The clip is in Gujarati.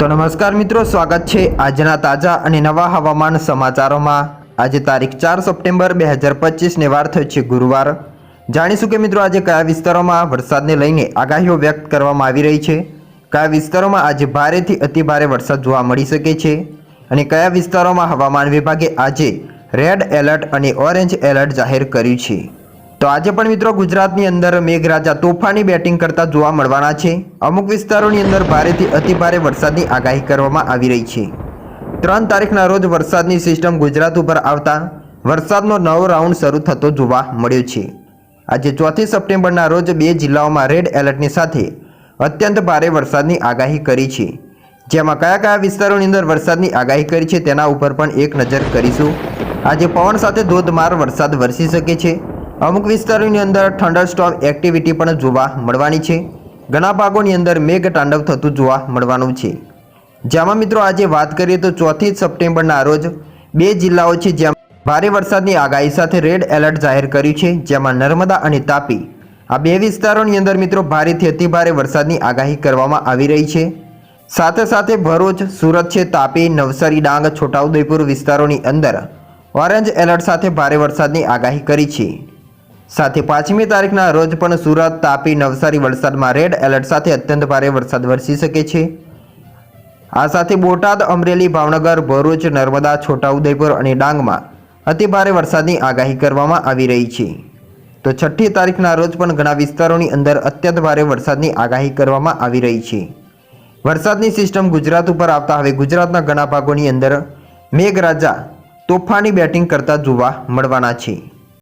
તો નમસ્કાર મિત્રો, સ્વાગત છે આજના તાજા અને નવા હવામાન સમાચારોમાં. આજે તારીખ ચાર સપ્ટેમ્બર બે હજાર પચીસને વાર થઈ છે ગુરુવાર. જાણીશું કે મિત્રો આજે કયા વિસ્તારોમાં વરસાદને લઈને આગાહીઓ વ્યક્ત કરવામાં આવી રહી છે. કયા વિસ્તારોમાં આજે ભારેથી અતિભારે વરસાદ જોવા મળી શકે છે. અને કયા વિસ્તારોમાં હવામાન વિભાગે આજે રેડ એલર્ટ અને ઓરેન્જ એલર્ટ જાહેર કર્યું છે. તો આજે પણ મિત્રો ગુજરાતની અંદર મેઘરાજા તોફાની બેટિંગ કરતા જોવા મળવાના છે. અમુક વિસ્તારોની અંદર ભારેથી અતિભારે વરસાદની આગાહી કરવામાં આવી રહી છે. ત્રણ તારીખના રોજ વરસાદની સિસ્ટમ ગુજરાત ઉપર આવતા વરસાદનો નવો રાઉન્ડ શરૂ થતો જોવા મળ્યો છે. આજે ચોથી સપ્ટેમ્બરના રોજ બે જિલ્લાઓમાં રેડ એલર્ટની સાથે અત્યંત ભારે વરસાદની આગાહી કરી છે. જેમાં કયા કયા વિસ્તારોની અંદર વરસાદની આગાહી કરી છે તેના ઉપર પણ એક નજર કરીશું. આજે પવન સાથે ધોધમાર વરસાદ વરસી શકે છે. અમુક વિસ્તારોની અંદર થંડરસ્ટોર્મ એક્ટિવિટી પણ જોવા મળવાની છે. ઘણા ભાગોની અંદર મેઘ તાંડવ થતું જોવા મળવાનું છે. જેમાં મિત્રો આજે વાત કરીએ તો ચોથી સપ્ટેમ્બરના રોજ બે જિલ્લાઓ છે જ્યાં ભારે વરસાદની આગાહી સાથે રેડ એલર્ટ જાહેર કર્યું છે, જેમાં નર્મદા અને તાપી. આ બે વિસ્તારોની અંદર મિત્રો ભારેથી અતિભારે વરસાદની આગાહી કરવામાં આવી રહી છે. સાથે સાથે ભરૂચ, સુરત છે, તાપી, નવસારી, ડાંગ, છોટાઉદેપુર વિસ્તારોની અંદર ઓરેન્જ એલર્ટ સાથે ભારે વરસાદની આગાહી કરી છે. સાથે પાંચમી તારીખના રોજ પણ સુરત તાપી નવસારી વલસાડમાં રેડ એલર્ટ સાથે અત્યંત ભારે વરસાદ વરસી શકે છે. આ સાથે બોટાદ, અમરેલી, ભાવનગર, ભરૂચ, નર્મદા, છોટાઉદેપુર અને ડાંગમાં અતિભારે વરસાદની આગાહી કરવામાં આવી રહી છે. તો છઠ્ઠી તારીખના રોજ પણ ઘણા વિસ્તારોની અંદર અત્યંત ભારે વરસાદની આગાહી કરવામાં આવી રહી છે. વરસાદની સિસ્ટમ ગુજરાત ઉપર આવતા હવે ગુજરાતના ઘણા ભાગોની અંદર મેઘરાજા તોફાની બેટિંગ કરતા જોવા મળવાના છે.